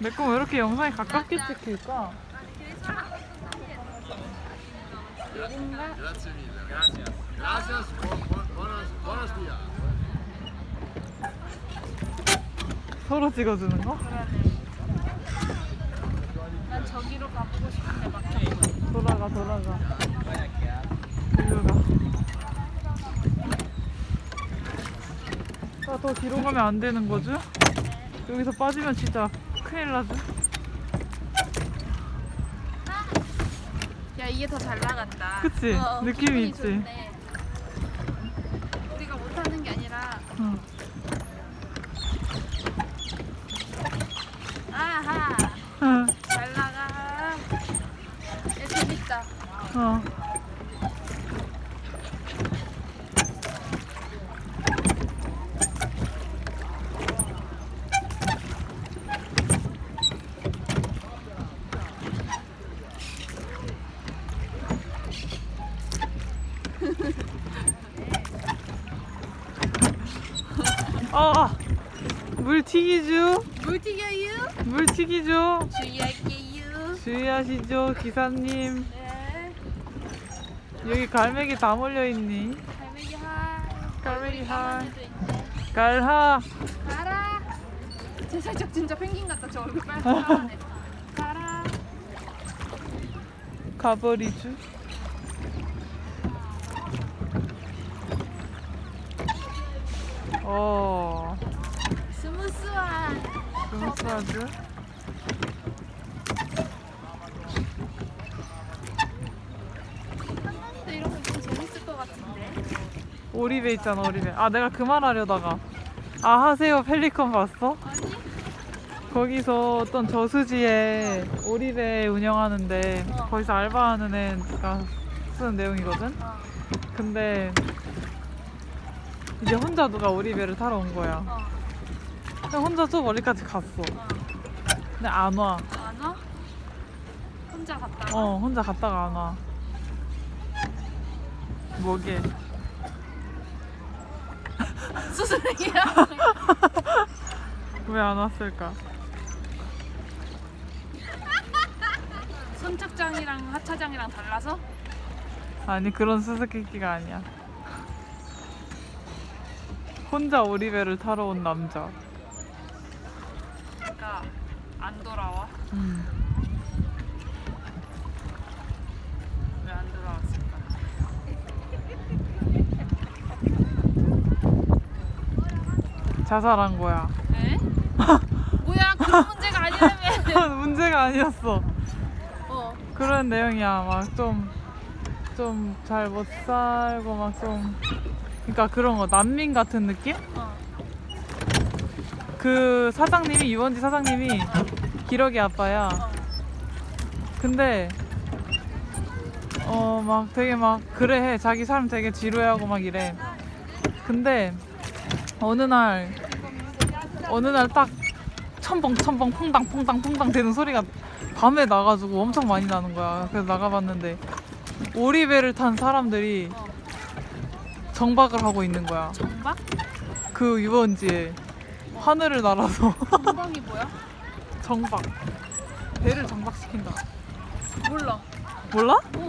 내거왜 이렇게 영상이 가깝게 찍힐까? 서로 찍어주는 거? 난 저기로 가보고 싶은데 막혀. 돌아가 돌아가 일로 가. 아, 더 뒤로 가면 안 되는 거죠? 여기서 빠지면 진짜 큰일 나죠? 야 이게 더 잘 나간다. 그치? 느낌이 기분이 있지? 좋네. 우리가 못하는 게 아니라 응. 아하 응. 잘 나가. 야 재밌다. 어. 아, 물 튀기죠? 물 튀겨요? 물 튀기죠? 주의할게요. 주의하시죠, 기사님. 네. 여기 갈매기 다 몰려 있니? 갈매기 하. 갈매기 하. 갈하. 가라. 쟤 살짝 진짜 펭귄 같다. 저 얼굴 빨갛네. 가라. 가버리죠. 어. 스무스하죠? 한강도 이런 거좀 재밌을 것 같은데. 오리배 있잖아, 오리배. 아, 내가 그 말 하려다가. 아, 하세요. 펠리컨 봤어? 아니? 거기서 어떤 저수지에 오리배 운영하는데 어. 거기서 알바하는 애가 쓰는 내용이거든? 어. 근데 이제 혼자 누가 오리배를 타러 온 거야. 어. 근데 혼자 저 멀리까지 갔어. 어. 근데 안 와. 안 와? 혼자 갔다가? 어, 혼자 갔다가 안 와. 뭐게? 수술이야. 왜 안 왔을까? 선착장이랑 하차장이랑 달라서? 아니, 그런 수수께끼가 아니야. 혼자 오리배를 타러 온 남자. 그러니까 안 돌아와? 음. 왜 안 돌아왔을까? 자살한 거야. 에? 뭐야 그런 문제가 아니라며 문제가 아니었어. 어. 그런 내용이야. 막 좀, 좀 잘 못 살고 막 좀. 그러니까 그런 거. 난민 같은 느낌? 어. 그 사장님이, 유원지 사장님이 기러기 아빠야. 어. 근데, 어, 막 되게 막, 그래 해. 자기 삶 되게 지루해하고 막 이래. 근데, 어느 날, 어느 날 딱 첨벙 첨벙 퐁당 퐁당 퐁당 되는 소리가 밤에 나가지고 엄청 많이 나는 거야. 그래서 나가봤는데 오리배를 탄 사람들이 어. 정박을 하고 있는 거야. 정박? 그 유원지에 하늘을 날아서 정박이 뭐야? 정박. 배를 정박시킨다. 몰라 몰라? 어.